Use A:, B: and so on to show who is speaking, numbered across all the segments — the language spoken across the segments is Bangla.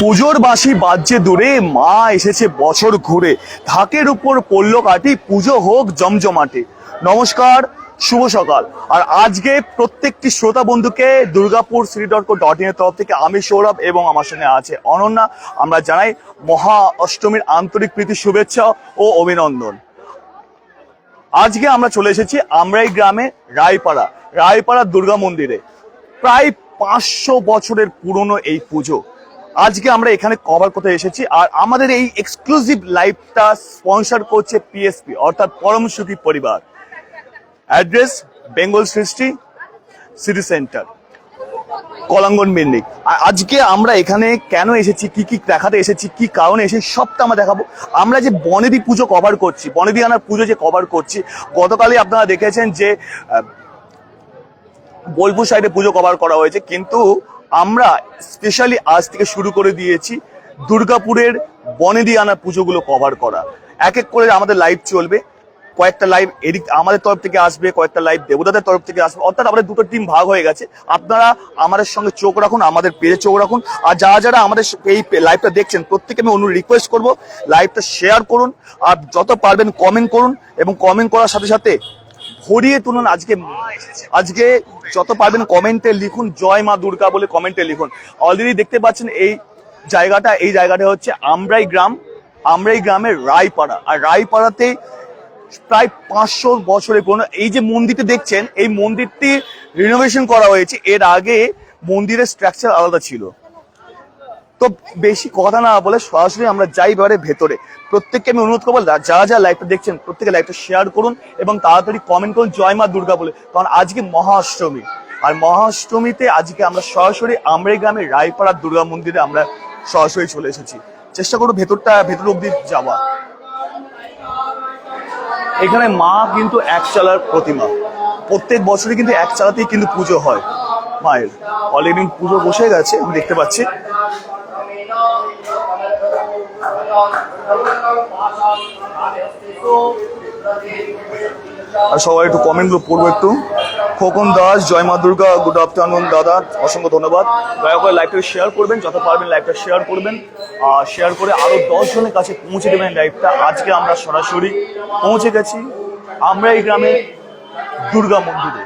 A: পুজোর বাজছে দূরে, মা এসেছে বছর ঘুরে। ঢাকের উপর পড়ল কাটি পুজো হোক জমজমাটে। নমস্কার, শুভ সকাল। আর আজকে প্রত্যেকটি শ্রোতা বন্ধুকে দুর্গাপুর শ্রী ডট ডট ইনের তরফ থেকে আমি সৌরভ এবং আমার সঙ্গে আছে অনন্যা। আমরা জানাই মহা অষ্টমীর আন্তরিক প্রীতি, শুভেচ্ছা ও অভিনন্দন। আজকে আমরা চলে এসেছি আমরাই গ্রামে রায়পাড়া রায়পাড়া দুর্গা মন্দিরে। প্রায় পাঁচশো বছরের পুরনো এই পুজো। আজকে আমরা এখানে কভার করতে এসেছি, আর আমাদের এই এক্সক্লুসিভ লাইভটা স্পন্সর করছে পিএসপি অর্থাৎ পরম সুখী পরিবার। অ্যাড্রেস বেঙ্গল সৃষ্টি সিটি সেন্টার কলাঙ্গন আর আজকে আমরা এখানে কেন এসেছি, কি কি দেখাতে এসেছি, কি কারণে এসেছি, সবটা আমরা দেখাবো। আমরা যে বনেদি পুজো কভার করছি, বনেদি আনার পুজো যে কভার করছি, গতকালই আপনারা দেখেছেন যে বোলপুর সাইডে পুজো কভার করা হয়েছে, কিন্তু আমরা স্পেশালি আজ থেকে শুরু করে দিয়েছি দুর্গাপুরের বনেদি আনার পুজোগুলো কভার করা। এক এক করে আমাদের লাইভ চলবে, কয়েকটা লাইভ এদিক আমাদের তরফ থেকে আসবে, কয়েকটা লাইভ দেবতাদের তরফ থেকে আসবে, অর্থাৎ আমাদের দুটো টিম ভাগ হয়ে গেছে। আপনারা আমাদের সঙ্গে চোখ রাখুন, আমাদের পেজে চোখ রাখুন, আর যারা যারা আমাদের এই লাইভটা দেখছেন প্রত্যেকে আমি অনু রিকোয়েস্ট করব লাইভটা শেয়ার করুন, আর যত পারবেন কমেন্ট করুন, এবং কমেন্ট করার সাথে সাথে ভরিয়ে তুলুন আজকে। আজকে যত পারবেন কমেন্টে লিখুন, জয় মা দুর্গা বলে কমেন্টে লিখুন। অলরেডি দেখতে পাচ্ছেন এই জায়গাটা এই জায়গাটা হচ্ছে আমরাই গ্রাম, আমরাই গ্রামের রায়পাড়া। আর রায়পাড়াতে প্রায় পাঁচশো বছরের পুরনো, এই যে মন্দিরটি দেখছেন, এই মন্দিরটি রিনোভেশন করা হয়েছে। এর আগে মন্দিরের স্ট্রাকচার আলাদা ছিল। তো বেশি কথা না বলে সরাসরি আমরা যাই এবারে ভেতরে। প্রত্যেককে আমি অনুরোধ করব যারা যা লাইভটা দেখছেন, প্রত্যেকে লাইভটা শেয়ার করুন এবং তাড়াতাড়ি কমেন্ট করুন জয় মা দুর্গা বলে। কারণ আজকে মহা অষ্টমী আর মহা অষ্টমীতে আজকে আমরা সরাসরি আমরাই গ্রামের রায়পাড়া দুর্গা মন্দিরে আমরা সরাসরি চলে এসেছি। চেষ্টা করব ভেতরটা, ভেতর অব্দি যাওয়া। এখানে মা কিন্তু এক চালার প্রতিমা। প্রত্যেক বছরই কিন্তু এক চালাতেই কিন্তু পুজো হয়। মায়ের। অলরেডি পুজো বসে গেছে, আমি দেখতে পাচ্ছি। আর সবাই একটু কমেন্টগুলো পড়ব একটু। খোকন দাস, জয় মা দুর্গা গুড আফটারনুন দাদা, অসংখ্য ধন্যবাদ। দয়া করে লাইভটা শেয়ার করবেন, যত পারবেন লাইভটা শেয়ার করবেন। আর শেয়ার করে আরও দশ জনের কাছে পৌঁছে দেবেন লাইভটা আজকে আমরা সরাসরি পৌঁছে গেছি। আমরা এই গ্রামে দুর্গা মন্দিরে।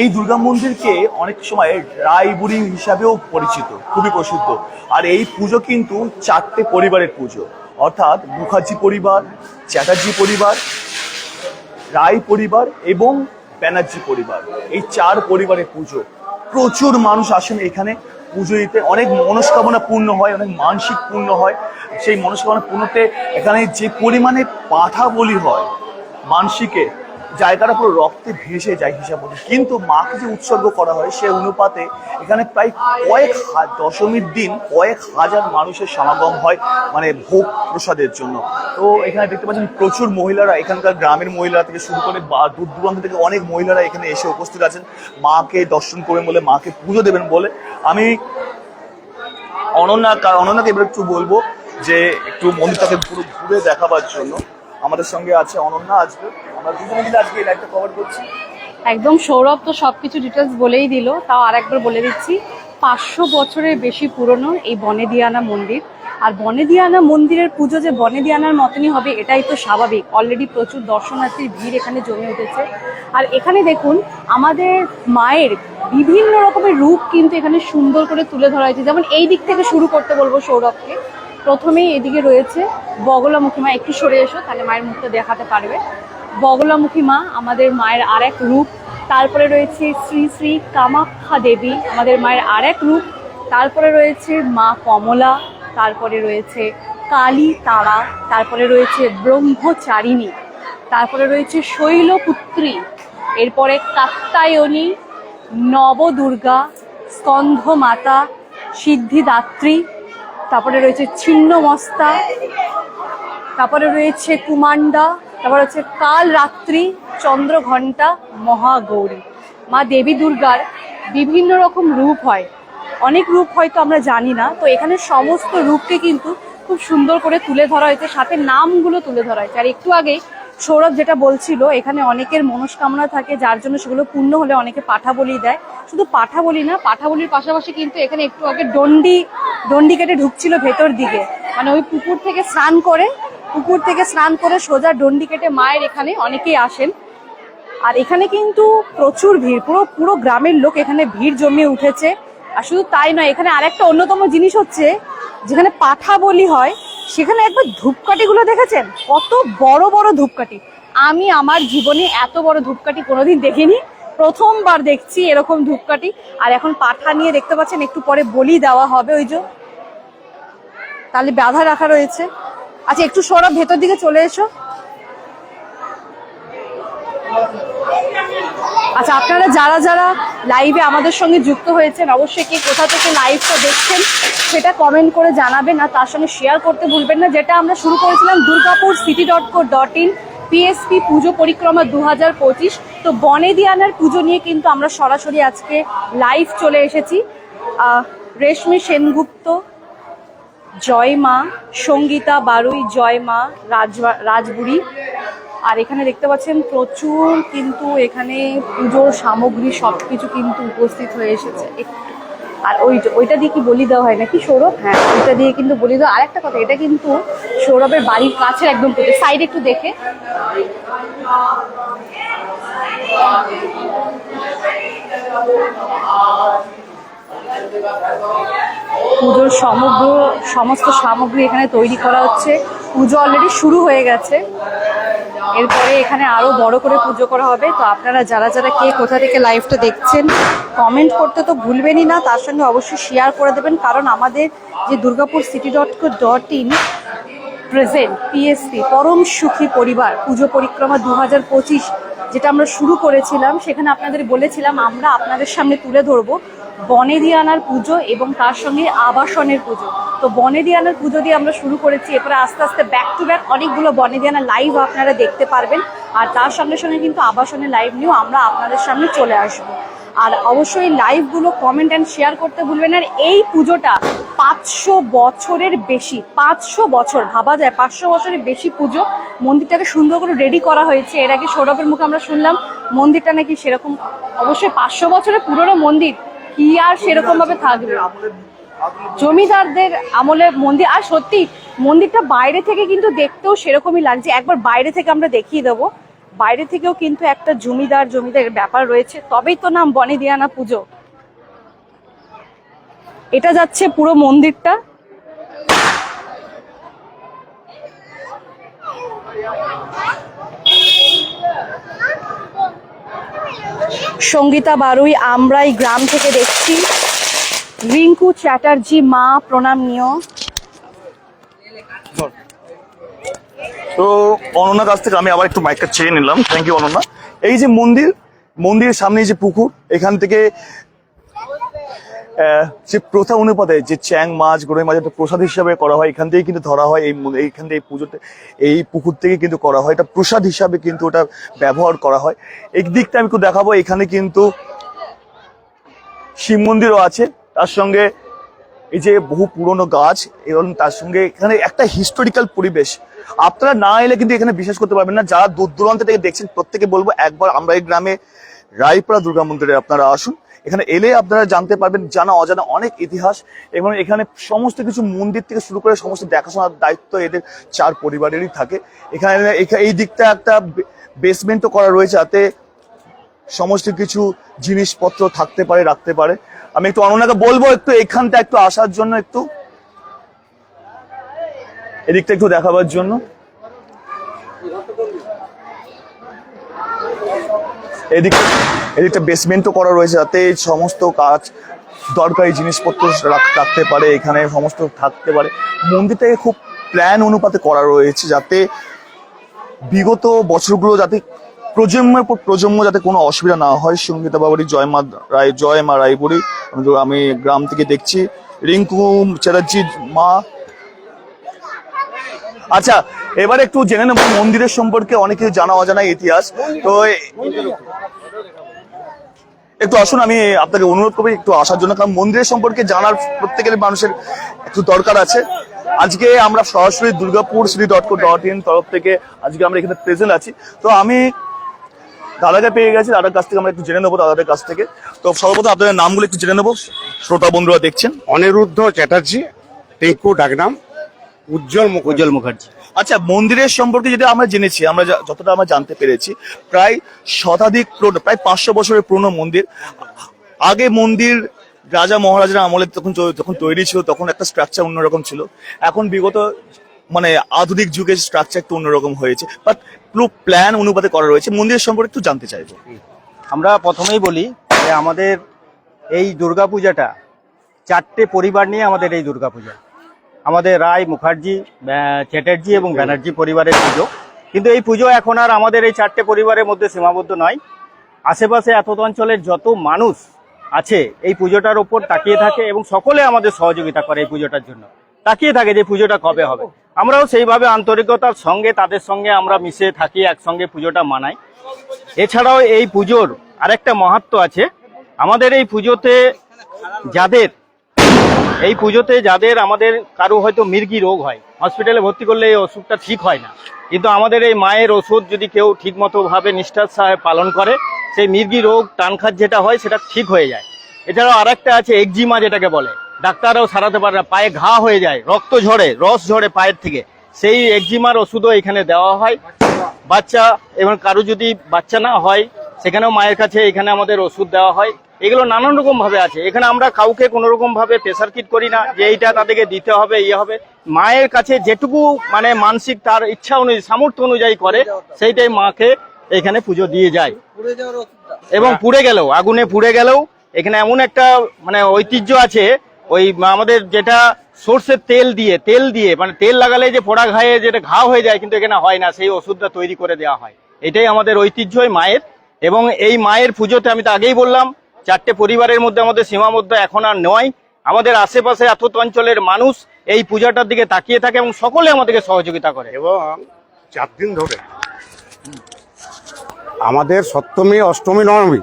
A: এই দুর্গা মন্দিরকে অনেক সময় রায়বুড়ি হিসাবেও পরিচিত, খুবই প্রসিদ্ধ। আর এই পুজো কিন্তু চারটে পরিবারের পুজো। অর্থাৎ মুখার্জি পরিবার, চ্যাটার্জি পরিবার, রায় পরিবার এবং ব্যানার্জি পরিবার। এই চার পরিবারের পুজো। প্রচুর মানুষ আসেন এখানে পুজো দিতে। অনেক মনস্কামনা পূর্ণ হয়, অনেক মানসিক পূর্ণ হয়। সেই মনস্কামনা পূর্ণতে এখানে যে পরিমাণে পাঠা বলি হয় মানসিকে জায়গাটা পুরো রক্তে ভেসে যায় হিসাব মতো। কিন্তু মাকে যে উৎসর্গ করা হয় সে অনুপাতে এখানে প্রায় কয়েক দশমীর দিন কয়েক হাজার মানুষের সমাগম হয় মানে ভোগ প্রসাদের জন্য। তো এখানে দেখতে পাচ্ছেন প্রচুর মহিলারা, এখানকার গ্রামের মহিলারা থেকে শুরু করে বা দূর দূরান্ত থেকে অনেক মহিলারা এখানে এসে উপস্থিত আছেন। মাকে দর্শন করবেন বলে মাকে পুজো দেবেন বলে। আমি অনন্যা অনন্যাকে এবার একটু বলব যে একটু মন্দিরটাকে পুরো ঘুরে দেখাবার জন্য। আমাদের সঙ্গে আছে অনন্যা আজকে। আমরা দুজনে মিলে আজকে এই লাইভটা কভার করছি।
B: একদম সৌরভ তো সবকিছু ডিটেলস বলেই দিল, তাও আরেকবার বলে দিচ্ছি, পাঁচশো বছরের বেশি পুরনো এই বনেদিয়ানা মন্দির। আর বনেদিয়ানা মন্দিরের পুজো যে বনেদিয়ানার মতনই হবে, এটাই তো স্বাভাবিক। অলরেডি প্রচুর দর্শনার্থীর ভিড় এখানে জমে উঠেছে। আর এখানে দেখুন, আমাদের মায়ের বিভিন্ন রকমের রূপ কিন্তু এখানে সুন্দর করে তুলে ধরা হয়েছে। যেমন এই দিক থেকে শুরু করতে বলব সৌরভকে। প্রথমেই এদিকে রয়েছে বগলামুখী মা একটু সরে এসো, তাহলে মায়ের মুখটা দেখাতে পারবে। বগলামুখী মা, আমাদের মায়ের আর এক রূপ। তারপরে রয়েছে শ্রী শ্রী কামাখ্যা দেবী, আমাদের মায়ের আরেক রূপ। তারপরে রয়েছে মা কমলা, তারপরে রয়েছে কালী তারা, তারপরে রয়েছে ব্রহ্মচারিণী, তারপরে রয়েছে শৈলপুত্রী, এরপরে কাত্তায়নী নবদুর্গা স্কন্ধ মাতা সিদ্ধিদাত্রী, তারপরে রয়েছে ছিন্নমস্তা, তারপরে রয়েছে কুমান্ডা তারপরে হচ্ছে কাল রাত্রি চন্দ্রঘণ্টা মহাগৌরী। মা দেবী দুর্গার বিভিন্ন রকম রূপ হয়। অনেক রূপ হয়তো আমরা জানি না, তো এখানে সমস্ত রূপকে কিন্তু খুব সুন্দর করে তুলে ধরা হয়েছে, সাথে নামগুলো তুলে ধরা হয়েছে। আর একটু আগে সৌরভ যেটা বলছিল, এখানে অনেকের মনস্কামনা থাকে, যার জন্য সেগুলো পূর্ণ হলে অনেকে পাঠা বলি দেয়। শুধু পাঠা বলি না পাঠা বলির পাশাপাশি কিন্তু এখানে একটু আগে ডন্ডি ডন্ডি কেটে ঢুকছিল ভেতর দিকে। মানে ওই পুকুর থেকে স্নান করে পুকুর থেকে স্নান করে সোজা ডন্ডি কেটে মায়ের এখানে অনেকেই আসেন। আর এখানে কিন্তু প্রচুর ভিড়, পুরো পুরো গ্রামের লোক এখানে ভিড় জমিয়ে উঠেছে। আর শুধু তাই নয়, এখানে আরেকটা অন্যতম জিনিস হচ্ছে, যেখানে পাঠা বলি হয়, সেখানে একবার ধূপকাঠিগুলো দেখেছেন? কত বড় বড় ধূপকাঠি। আমি আমার জীবনে এত বড় ধূপকাঠি কোনোদিন দেখিনি। প্রথমবার দেখছি এরকম ধূপকাঠি। আর এখন পাঠা নিয়ে দেখতে পাচ্ছেন, একটু পরে বলি দেওয়া হবে ওই যে। তাহলে বাধা রাখা রয়েছে। আচ্ছা একটু সরব ভেতর দিকে চলে এসো। আচ্ছা আপনারা যারা যারা লাইভে আমাদের সঙ্গে যুক্ত হয়েছেন, অবশ্যই কে কোথা থেকে লাইভটা দেখছেন সেটা কমেন্ট করে জানাবেন আর তার সঙ্গে শেয়ার করতে ভুলবেন না। যেটা আমরা শুরু করেছিলাম, Durgapur city dot co dot in PSP পুজো পরিক্রমা দু হাজার পঁচিশ। তো বনেদিয়ানার পুজো নিয়ে কিন্তু আমরা সরাসরি আজকে লাইভ চলে এসেছি। রেশমি সেনগুপ্ত জয় মা, সঙ্গীতা বারুই, জয় মা রাজ রাজবুড়ি। আর এখানে দেখতে পাচ্ছেন প্রচুর কিন্তু এখানে পুজোর সামগ্রী, সবকিছু কিন্তু উপস্থিত হয়ে এসেছে আর ওই ওইটা দিয়ে কি বলি দেওয়া হয় নাকি, সৌরভ? হ্যাঁ ওইটা দিয়ে কিন্তু বলি দেওয়া আরেকটা কথা, এটা কিন্তু সৌরভের বাড়ির কাছে একদম সাইড একটু দেখে। পুজোর সমগ্র, সমস্ত সামগ্রী এখানে তৈরি করা হচ্ছে। পুজো অলরেডি শুরু হয়ে গেছে। এরপরে এখানে আরও বড় করে পুজো করা হবে। তো আপনারা যারা যারা কে কোথা থেকে লাইভটা দেখছেন কমেন্ট করতে তো ভুলবেনই না। তার সঙ্গে অবশ্যই শেয়ার করে দেবেন। কারণ আমাদের যে Durgapur city dot co dot in present PSP পরম সুখী পরিবার, পুজো পরিক্রমা দু হাজার পঁচিশ যেটা আমরা শুরু করেছিলাম, সেখানে আপনাদের বলেছিলাম, আমরা আপনাদের সামনে তুলে ধরবো বনেদিয়ানার পুজো এবং তার সঙ্গে আবাসনের পুজো। তো বনেদিয়ানার পুজো দিয়ে আমরা শুরু করেছি, এরপরে আস্তে আস্তে ব্যাক টু ব্যাক অনেকগুলো বনেদিয়ানা লাইভ আপনারা দেখতে পারবেন। আর তার সঙ্গে সঙ্গে কিন্তু আবাসনের লাইভ নিয়েও আমরা আপনাদের সামনে চলে আসব। আর অবশ্যই লাইভগুলো কমেন্ট অ্যান্ড শেয়ার করতে ভুলবেন আর এই পুজোটা পাঁচশো বছরের বেশি, পাঁচশো বছর, ভাবা যায়, পাঁচশো বছরের বেশি পুজো। মন্দিরটাকে সুন্দর করে রেডি করা হয়েছে। এর আগে সৌরভের মুখে আমরা শুনলাম, মন্দিরটা নাকি সেরকম, অবশ্যই পাঁচশো বছরের পুরনো মন্দির, কি আর সেরকম ভাবে থাকবে? জমিদারদের আমলে মন্দির, আর সত্যি মন্দিরটা বাইরে থেকে কিন্তু দেখতেও সেরকমই লাগছে। একবার বাইরে থেকে আমরা দেখিয়ে দেবো। বাইরে থেকেও কিন্তু একটা জমিদার, জমিদারের ব্যাপার রয়েছে। তবেই তো নাম বনে দিয়ানা পুজো। এটা যাচ্ছে পুরো মন্দিরটা। সঙ্গীতা বারুই আমরা এই গ্রাম থেকে দেখছি। রিঙ্কু চ্যাটার্জি, মা, প্রণাম নিও।
A: তো অনন্যার কাছ থেকে আমি আবার একটু মাইকটা চেয়ে নিলাম। Thank you Ananya. এই যে মন্দির, মন্দিরের সামনে যে পুকুর, এখান থেকে যে প্রথা অনুপাতে যে চ্যাং মাছ গরই মাছ, একটা প্রসাদ হিসাবে করা হয়, এখান থেকে কিন্তু ধরা হয় এই এইখান থেকে এই পুজোতে এই পুকুর থেকে কিন্তু করা হয়। এটা প্রসাদ হিসাবে কিন্তু ওটা ব্যবহার করা হয়। এই দিকটা আমি একটু দেখাবো, এখানে কিন্তু শিব মন্দিরও আছে। তার সঙ্গে এই যে বহু পুরনো গাছ এবং তার সঙ্গে এখানে একটা হিস্টোরিক্যাল পরিবেশ। আপনারা না এলে কিন্তু এখানে বিশ্বাস করতে পারবেন না, যারা দূর দূরান্ত থেকে দেখছেন, প্রত্যেকে বলব একবার আমরা এই গ্রামে রায়পাড়া দুর্গা মন্দিরে আপনারা আসুন। এখানে এলে আপনারা জানতে পারবেন জানা অজানা অনেক ইতিহাস এবং এখানে সমস্ত কিছু মন্দির থেকে শুরু করে সমস্ত দেখাশোনার দায়িত্ব এদের চার পরিবারেরই থাকে। এখানে এখা- এই দিকটা একটা বেসমেন্টও করা রয়েছে যাতে সমস্ত কিছু জিনিসপত্র থাকতে পারে, রাখতে পারে। আমি একটু অনন্যাকে বলব একটু এখানটা একটু আসার জন্য একটু। এদিকটা একটু দেখাবার জন্য। এদিকটা এদিকটা বেসমেন্টও করা রয়েছে যাতে সমস্ত কাজ, দরকারি জিনিসপত্র রাখ- রাখতে পারে, এখানে সমস্ত থাকতে পারে। মন্দিরটাকে খুব প্ল্যান অনুপাতে করা রয়েছে যাতে বিগত বছরগুলো যাতে প্রজন্মের পর প্রজন্ম যাতে কোনো অসুবিধা না হয়, সঙ্গীতা বাবুরি জয় মা রায়, জয় মা আমি আমি গ্রাম থেকে দেখছি। রিঙ্কু চ্যাটার্জি, মা। আচ্ছা এবার একটু জেনে নেব মন্দিরের সম্পর্কে অনেক কিছু জানা অজানা ইতিহাস। তো একটু আসুন, আমি আপনাকে অনুরোধ করব একটু আসার জন্য, কারণ মন্দিরের সম্পর্কে জানার প্রত্যেকের মানুষের একটু দরকার আছে। আজকে আমরা সরাসরি Durgapur Shri dot co dot in তরফ থেকে আজকে আমরা এখানে প্রেজেন্ট আছি। তো আমি দাদাকে পেয়ে গেছি দাদার কাছ থেকে আমরা একটু জেনে নেব দাদাদের কাছ থেকে। তো সর্বপ্রথম আপনাদের নামগুলো একটু জেনে নেব। শ্রোতা বন্ধুরা দেখছেন।
C: অনিরুদ্ধ চ্যাটার্জি টিঙ্কু ডাকনাম উজ্জ্বল মুখ
D: উজ্জ্বল মুখার্জি।
A: আচ্ছা মন্দিরের সম্পর্কে যেটা আমরা জেনেছি আমরা যতটা আমরা জানতে পেরেছি প্রায় শতাধিক পুরনো প্রায় পাঁচশো বছরের পুরনো মন্দির। আগে মন্দির রাজা মহারাজারা আমলে তখন যখন তৈরি ছিল তখন একটা স্ট্রাকচার অন্যরকম ছিল। এখন বিগত মানে আধুনিক যুগের স্ট্রাকচার একটু অন্যরকম হয়েছে। বাট পুরো প্ল্যান অনুপাতে করা রয়েছে। মন্দিরের সম্পর্কে একটু জানতে চাইব।
D: আমরা প্রথমেই বলি যে আমাদের এই দুর্গাপূজাটা চারটে পরিবার নিয়ে আমাদের এই দুর্গাপূজা। আমাদের রায় মুখার্জি চ্যাটার্জি এবং ব্যানার্জি পরিবারের পুজো। কিন্তু এই পুজো এখন আর আমাদের এই চারটে পরিবারের মধ্যে সীমাবদ্ধ নয়। আশেপাশে এত অঞ্চলের যত মানুষ আছে এই পুজোটার ওপর তাকিয়ে থাকে এবং সকলে আমাদের সহযোগিতা করে এই পুজোটার জন্য। তাকিয়ে থাকে যে পুজোটা কবে হবে। আমরাও সেইভাবে আন্তরিকতার সঙ্গে, তাদের সঙ্গে আমরা মিশে থাকি, একসঙ্গে পুজোটা মানাই। এছাড়াও এই পুজোর আরেকটা মাহাত্ম আছে। আমাদের এই পুজোতে যাদের, এই পুজোতে যাদের আমাদের কারও হয়তো মির্গি রোগ হয়, হসপিটালে ভর্তি করলে এই ওষুধটা ঠিক হয় না। কিন্তু আমাদের এই মায়ের ওষুধ যদি কেউ ঠিক মতো ভাবে নিষ্ঠার সাথে পালন করে, সেই মির্গি রোগ, টানখাত যেটা হয়, সেটা ঠিক হয়ে যায়। এছাড়াও আরেকটা আছে, একজিমা যেটাকে বলে। ডাক্তাররাও সারাতে পারে না। পায়ে ঘা হয়ে যায়, রক্ত ঝরে, রস ঝরে পায়ের থেকে। সেই একজিমার ওষুধও এখানে দেওয়া হয়। বাচ্চা এবং কারও যদি বাচ্চা না হয়, সেখানেও মায়ের কাছে এখানে আমাদের ওষুধ দেওয়া হয়। এগুলো নানান রকম ভাবে আছে। এখানে আমরা কাউকে কোনো রকম ভাবে প্রেসার কিট করি না যে এইটা তাদেরকে দিতে হবে ইয়ে হবে। মায়ের কাছে যেটুকু মানে মানসিক তার ইচ্ছা অনুযায়ী, সামর্থ্য অনুযায়ী করে, সেইটাই মাকে এখানে পুজো দিয়ে যায়। এবং পুড়ে গেলেও, আগুনে পুড়ে গেলেও, এখানে এমন একটা মানে ঐতিহ্য আছে ওই আমাদের যেটা সর্ষের তেল দিয়ে তেল দিয়ে মানে তেল লাগালে যে পোড়া ঘায়ে যেটা ঘা হয়ে যায়, কিন্তু এখানে হয় না, সেই ওষুধটা তৈরি করে দেওয়া হয়। এটাই আমাদের ঐতিহ্য এই মায়ের। এবং এই মায়ের পুজোতে আমি তো আগেই বললাম, চারটে পরিবারের মধ্যে আমাদের সীমাবদ্ধ এখন আর নয়। আমাদের আশেপাশে এত অঞ্চলের মানুষ এই পূজাটার দিকে তাকিয়ে থাকে এবং সকলে আমাদেরকে সহযোগিতা করে।
C: এবং চার দিন ধরে আমাদের সপ্তমী, অষ্টমী, নবমী,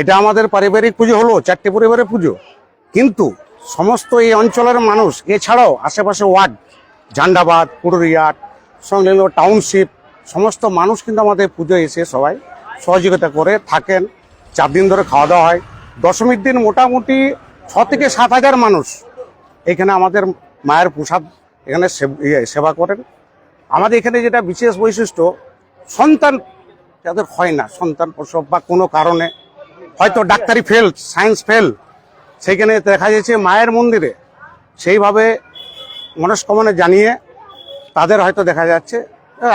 C: এটা আমাদের পারিবারিক পুজো হলো, চারটে পরিবারের পুজো। কিন্তু সমস্ত এই অঞ্চলের মানুষ এছাড়াও আশেপাশে ওয়ার্ড ঝান্ডাবাদ পুরুলিয়াট সংলগ্ন টাউনশিপ সমস্ত মানুষ কিন্তু আমাদের পুজো এসে সবাই সহযোগিতা করে থাকেন। চার দিন ধরে খাওয়া দাওয়া হয়। দশমীর দিন মোটামুটি ছ থেকে সাত হাজার মানুষ এখানে আমাদের মায়ের প্রসাদ এখানে সেব- ইয়ে, সেবা করেন। আমাদের এখানে যেটা বিশেষ বৈশিষ্ট্য সন্তান যাদের হয় না সন্তান প্রসব বা কোনো কারণে হয়তো ডাক্তারি ফেল সায়েন্স ফেল সেখানে দেখা যাচ্ছে মায়ের মন্দিরে সেইভাবে মনস্কামনা জানিয়ে তাদের হয়তো দেখা যাচ্ছে,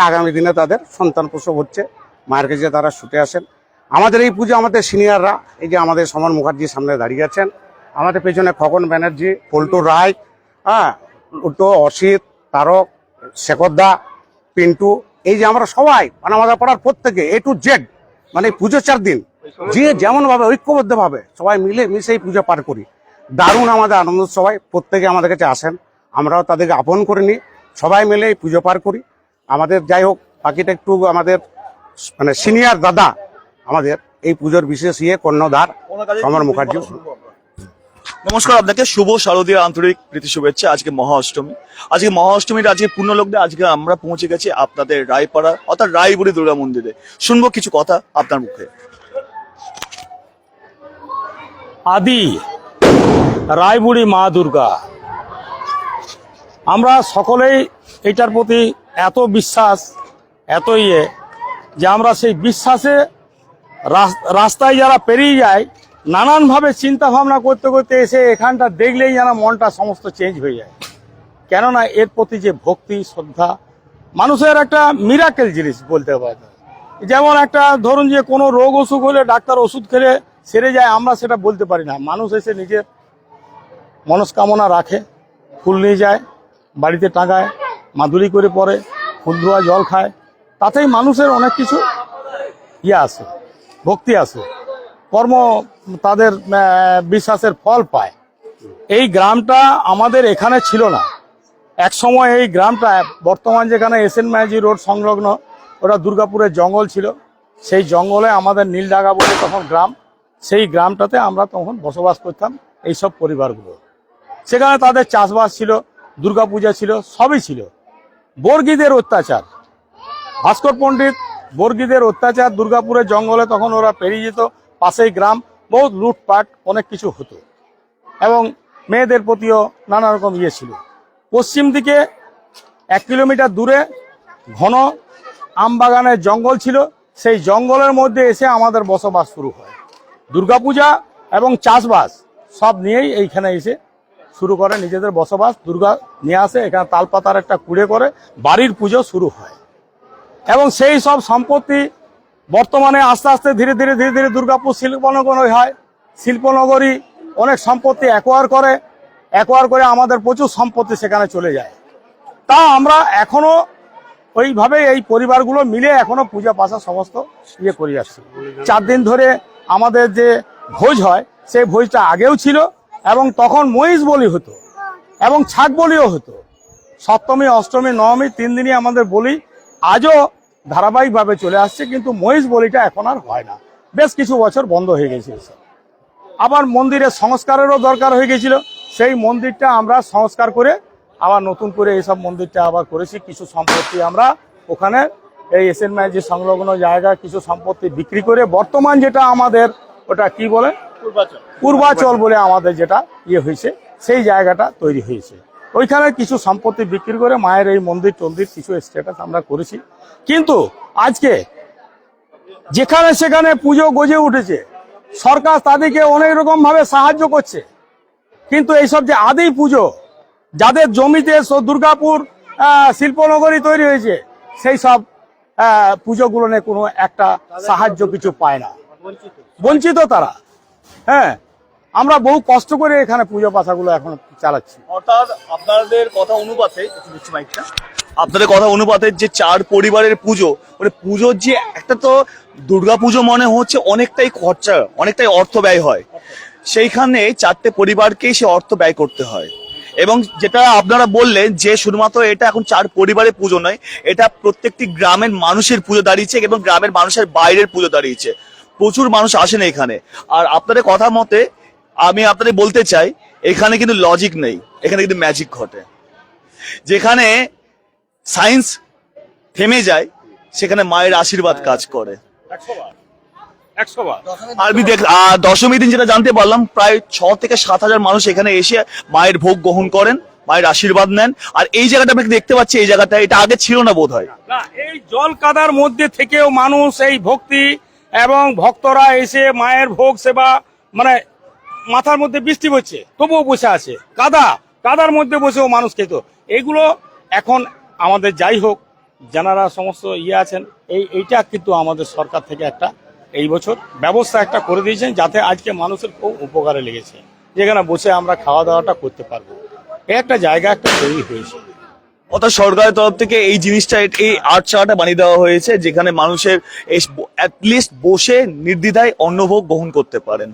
C: আগামী দিনে তাদের সন্তান প্রসব হচ্ছে, মায়ের কাছে তারা ছুটে আসেন। আমাদের এই পুজো আমাদের সিনিয়ররা, এই যে আমাদের সমর মুখার্জির সামনে দাঁড়িয়ে আছেন, আমাদের পেছনে খগন ব্যানার্জি, পল্টু রায় হ্যাঁ উল্টো অসিত, তারক শেখরদা পিন্টু, এই যে আমরা সবাই মানে আমাদের পাড়ার প্রত্যেকে এ টু জেড মানে পুজো চার দিন যে যেমন ভাবে ঐক্যবদ্ধ ভাবে সবাই মিলে মিশে এই পুজো পার করি। দারুণ আমাদের আনন্দ সবাই প্রত্যেকে আমাদের কাছে আসেন। আমরাও তাদেরকে আপন করে নিই। সবাই মিলে এই পুজো পার করি। আমাদের যাই হোক বাকিটা একটু আমাদের মানে সিনিয়র দাদা আমাদের এই পুজোর বিশেষ ইয়ে কর্ণধার সমর মুখার্জি।
A: নমস্কার আপনাকে শুভ শারদীয় আন্তরিক প্রীতি শুভেচ্ছা। আজকে মহা অষ্টমী আজকে মহা অষ্টমীর আজকে পূর্ণলগ্নে আজকে আমরা পৌঁছে গেছি আপনাদের রায়পাড়া অর্থাৎ রায়বুড়ি দুর্গা মন্দিরে। শুনব কিছু কথা আপনার মুখে।
E: আদি রায়বুড়ি মা দুর্গা। আমরা সকলেই এটার প্রতি এত বিশ্বাস, এত ইয়ে যে আমরা সেই বিশ্বাসে রাস্তায় যারা পেরিয়ে যায়, নানানভাবে চিন্তা ভাবনা করতে করতে এসে এখানটা দেখলেই যেন মনটা সমস্ত চেঞ্জ হয়ে যায়। কেননা এর প্রতি যে ভক্তি, শ্রদ্ধা মানুষের একটা মিরাকেল জিনিস বলতে পারে। যেমন একটা, ধরুন যে কোনো রোগ অসুখ হলে ডাক্তার ওষুধ খেলে সেরে যায়, আমরা সেটা বলতে পারি না। মানুষ এসে নিজের মনস্কামনা রাখে, ফুল নিয়ে যায়, বাড়িতে টাঙায় মাদুরি করে পরে, ফুল ধোয়া, জল খায়। তাতেই মানুষের অনেক কিছু ইয়ে আসে ভক্তি আসে কর্ম তাদের বিশ্বাসের ফল পায়। এই গ্রামটা আমাদের এখানে ছিল না। এক সময় এই গ্রামটা, বর্তমান যেখানে এস এন ম্যাজি রোড সংলগ্ন, ওটা দুর্গাপুরের জঙ্গল ছিল। সেই জঙ্গলে আমাদের নীলডাঙ্গা বলে তখন গ্রাম। সেই গ্রামটাতে আমরা তখন বসবাস করতাম এইসব পরিবারগুলো। সেখানে তাদের চাষবাস ছিল, দুর্গাপূজা ছিল, সবই ছিল। বর্গীদের অত্যাচার। ভাস্কর পণ্ডিত বর্গীদের অত্যাচার দুর্গাপুরের জঙ্গলে তখন ওরা পেরিয়ে যেত, পাশেই গ্রাম, বহুত লুটপাট, অনেক কিছু হতো। এবং মেয়েদের প্রতিও নানা রকম ইয়ে ছিল। পশ্চিম দিকে এক কিলোমিটার দূরে ঘন আমবাগানের জঙ্গল ছিল। সেই জঙ্গলের মধ্যে এসে আমাদের বসবাস শুরু হয়। দুর্গাপূজা এবং চাষবাস সব নিয়েই এইখানে এসে শুরু করে, নিজেদের বসবাস। দুর্গা নিয়ে আসে, এখানে তালপাতার একটা কুড়ে করে বাড়ির পুজো শুরু হয়। এবং সেই সব সম্পত্তি বর্তমানে আস্তে আস্তে ধীরে ধীরে ধীরে ধীরে দুর্গাপুর শিল্পনগরী হয়। শিল্পনগরী অনেক সম্পত্তি অ্যাকোয়ার করে অ্যাকোয়ার করে আমাদের প্রচুর সম্পত্তি সেখানে চলে যায়। তা আমরা এখনও ওইভাবে এই পরিবারগুলো মিলে এখনও পূজা পাশা সমস্ত ইয়ে করে আসছি। চার দিন ধরে আমাদের যে ভোজ হয় সেই ভোজটা আগেও ছিল এবং তখন মহিষ বলি হতো এবং ছাগ বলিও হতো। সপ্তমী, অষ্টমী, নবমী তিন দিনই আমাদের বলি আজও ধারাবাহিকভাবে চলে আসছে, কিন্তু মহিষ বলিটা এখন আর হয় না। বেশ কিছু বছর বন্ধ হয়ে গেছে এসব। আবার মন্দিরের সংস্কারেরও দরকার হয়ে গেছিল। সেই মন্দিরটা আমরা সংস্কার করে, আবার নতুন করে এইসব মন্দিরটা আবার করেছি। কিছু সম্পত্তি আমরা ওখানে এই এস এন যে সংলগ্ন জায়গা কিছু সম্পত্তি বিক্রি করে বর্তমান যেটা আমাদের ওটা কি বলে? পূর্বাচল। বলে আমাদের যেটা ইয়ে হয়েছে সেই জায়গাটা তৈরি হয়েছে। ওইখানে কিছু সম্পত্তি বিক্রি করে মায়ের এই মন্দির টন্দির কিছু স্ট্যাটাস আমরা করেছি। কিন্তু আজকে যেখানে সেখানে পুজো গজে উঠেছে সরকার তাদেরকে অনেক রকম ভাবে সাহায্য করছে। কিন্তু এইসব যে আদি পুজো যাদের জমিতে দুর্গাপুর শিল্পনগরী তৈরি হয়েছে সেই সব আহ, পুজোগুলো কোনো একটা সাহায্য কিছু পায় না। বঞ্চিত তারা। হ্যাঁ আমরা বহু কষ্ট করে এখানে পুজো পাশাগুলো এখন চালাচ্ছি।
A: অর্থাৎ আপনাদের কথা অনুপাতে। আপনাদের কথা অনুপাতে যে চার পরিবারের পুজো মানে পুজোর যে একটা তো দুর্গা পুজো মনে হচ্ছে অনেকটাই খরচা অনেকটাই অর্থ ব্যয় হয়। সেইখানে চারটে পরিবারকেই সে অর্থ ব্যয় করতে হয়। এবং যেটা আপনারা বললেন যে শুধুমাত্র এটা এখন চার পরিবারের পুজো নয়, এটা প্রত্যেকটি গ্রামের মানুষের পুজো দাঁড়িয়েছে এবং গ্রামের মানুষের বাইরের পুজো দাঁড়িয়েছে। প্রচুর মানুষ আসেন এখানে। আর আপনাদের কথা মতে, আমি আপনাদের বলতে চাই, এখানে কিন্তু লজিক নেই। এখানে কিন্তু ম্যাজিক ঘটে। যেখানে সায়েন্স থেমে যায়, সেখানে মায়ের আশীর্বাদ কাজ করে। আমি দেখ দশমী দিন যেটা জানতে পারলাম প্রায় ছ থেকে সাত হাজার মানুষ এখানে এসে মায়ের ভোগ গ্রহণ করেন মায়ের আশীর্বাদ নেন। আর এই জায়গাটা আমি দেখতে পাচ্ছি এই জায়গাটা এটা আগে ছিল না বোধ হয়
E: না এই জল কাদার মধ্যে থেকেও মানুষ এই ভক্তি এবং ভক্তরা এসে মায়ের ভোগ সেবা মানে মাথার মধ্যে বৃষ্টি পড়ছে তবুও বসে আছে। কাদা কাদার মধ্যে বসেও মানুষ খেত। এগুলো এখন আমাদের যাই হোক যারা সমস্ত ইয়ে আছেন এই এইটা কিন্তু আমাদের সরকার থেকে একটা এই বছর ব্যবস্থা একটা করে দিয়েছেন যাতে আজকে মানুষের খুব উপকারে লেগেছে। যেখানে বসে আমরা খাওয়া দাওয়াটা করতে পারব। একটা জায়গা একটা তৈরি হয়েছে।
A: অর্থাৎ সরকারের তরফ থেকে এই জিনিসটা, এই চাওয়াটা বানিয়ে দেওয়া হয়েছে, যেখানে মানুষের অ্যাটলিস্ট বসে নির্দ্বিধায় অন্নভোগ গ্রহণ করতে পারেন।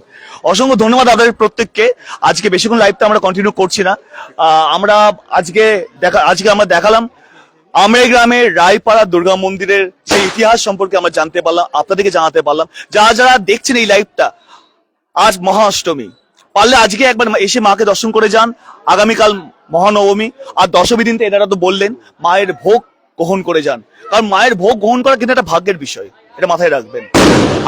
A: অসংখ্য ধন্যবাদ আপনাদের প্রত্যেককে। আজকে বেশিক্ষণ লাইভটা আমরা কন্টিনিউ করছি না। আমরা আজকে দেখা, আজকে আমরা দেখালাম আমরে গ্রামের রায়পাড়া দুর্গা মন্দিরের সেই ইতিহাস সম্পর্কে আমরা জানতে পারলাম, আপনাদেরকে জানাতে পারলাম। যারা যারা দেখছেন এই লাইভটা আজ মহা অষ্টমী পারলে আজকে একবার এসে মাকে দর্শন করে যান, আগামীকাল মহানবমী। আর দশমী দিন তো এনারা তো বললেন, মায়ের ভোগ গ্রহণ করে যান। কারণ মায়ের ভোগ গ্রহণ করা কিন্তু একটা ভাগ্যের বিষয়, এটা মাথায় রাখবেন।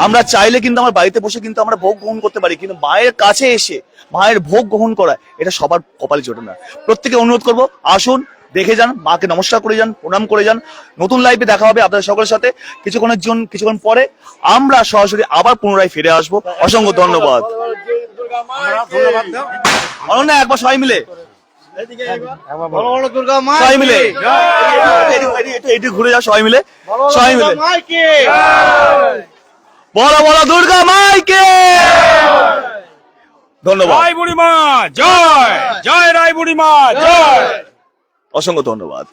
A: আমরা চাইলে কিন্তু আমার বাড়িতে বসে কিন্তু আমরা ভোগ গ্রহণ করতে পারি, কিন্তু মায়ের কাছে এসে মায়ের ভোগ গ্রহণ করা, এটা সবার কপালে জোটে না। প্রত্যেকে অনুরোধ করব, আসুন দেখে যান, মাকে নমস্কার করে যান, প্রণাম করে যান। নতুন লাইভে দেখা হবে আপনাদের সকলের সাথে। কিছুক্ষণের জন্য, কিছুক্ষণ পরে আমরা সরাসরি আবার পুনরায় ফিরে আসব। অসংখ্য ধন্যবাদ। একবার সবাই মিলে। সবাই মিলে। ঘুরে যাও, সবাই মিলে। সবাই মিলে। বলো বলো, দুর্গা মাইকে। ধন্যবাদ।
E: জয় বুড়িমা জয়। জয় রায় বুড়িমা জয়।
A: অসংখ্য ধন্যবাদ।